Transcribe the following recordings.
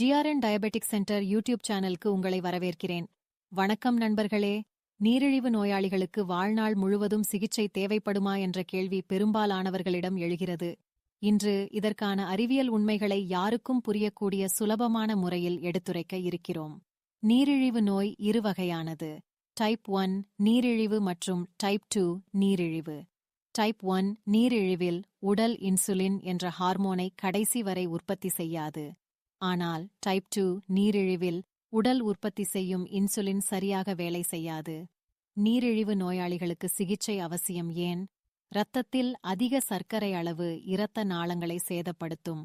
GRN diabetic centre YouTube சேனலுக்கு உங்களை வரவேற்கிறேன். வணக்கம் நண்பர்களே. நீரிழிவு நோயாளிகளுக்கு வாழ்நாள் முழுவதும் சிகிச்சை தேவைப்படுமா என்ற கேள்வி பெரும்பாலானவர்களிடம் எழுகிறது. இன்று இதற்கான அறிவியல் உண்மைகளை யாருக்கும் புரியக்கூடிய சுலபமான முறையில் எடுத்துரைக்க இருக்கிறோம். நீரிழிவு நோய் இரு வகையானது. டைப் ஒன் நீரிழிவு மற்றும் டைப் டூ நீரிழிவு. டைப் ஒன் நீரிழிவில் உடல் இன்சுலின் என்ற ஹார்மோனை கடைசி வரை உற்பத்தி செய்யாது. ஆனால் டைப் டூ நீரிழிவில் உடல் உற்பத்தி செய்யும் இன்சுலின் சரியாக வேலை செய்யாது. நீரிழிவு நோயாளிகளுக்கு சிகிச்சை அவசியம் ஏன்? இரத்தத்தில் அதிக சர்க்கரை அளவு இரத்த நாளங்களை சேதப்படுத்தும்.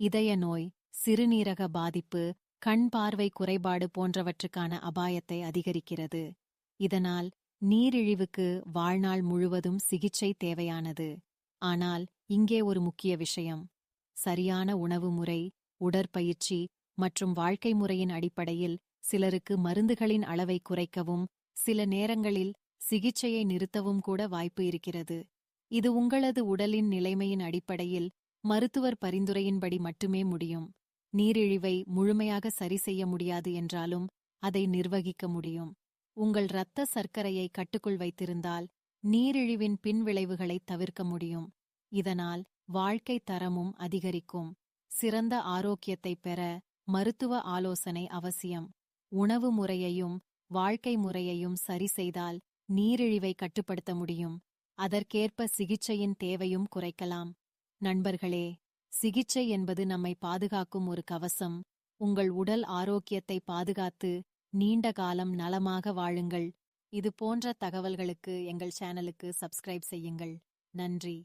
இதய நோய் சிறுநீரக பாதிப்பு கண் பார்வை குறைபாடு போன்றவற்றுக்கான அபாயத்தை அதிகரிக்கிறது. இதனால் நீரிழிவுக்கு வாழ்நாள் முழுவதும் சிகிச்சை தேவையானது. ஆனால் இங்கே ஒரு முக்கிய விஷயம். சரியான உணவு முறை உடற்பயிற்சி மற்றும் வாழ்க்கை முறையின் அடிப்படையில் சிலருக்கு மருந்துகளின் அளவை குறைக்கவும் சில நேரங்களில் சிகிச்சையை நிறுத்தவும் கூட வாய்ப்பு இருக்கிறது. இது உங்களது உடலின் நிலைமையின் அடிப்படையில் மருத்துவர் பரிந்துரையின்படி மட்டுமே முடியும். நீரிழிவை முழுமையாக சரி செய்ய முடியாது என்றாலும் அதை நிர்வகிக்க முடியும். உங்கள் இரத்த சர்க்கரையை கட்டுக்குள் வைத்திருந்தால் நீரிழிவின் பின்விளைவுகளை தவிர்க்க முடியும். இதனால் வாழ்க்கை தரமும் அதிகரிக்கும். சிறந்த ஆரோக்கியத்தை பெற மருத்துவ ஆலோசனை அவசியம். உணவு முறையையும் வாழ்க்கை முறையையும் சரி செய்தால் நீரிழிவை கட்டுப்படுத்த முடியும். அதற்கேற்ப சிகிச்சையின் தேவையும் குறைக்கலாம். நண்பர்களே சிகிச்சை என்பது நம்மை பாதுகாக்கும் ஒரு கவசம். உங்கள் உடல் ஆரோக்கியத்தை பாதுகாத்து நீண்ட காலம் நலமாக வாழுங்கள். இது போன்ற தகவல்களுக்கு எங்கள் சேனலுக்கு சப்ஸ்கிரைப் செய்யுங்கள். நன்றி.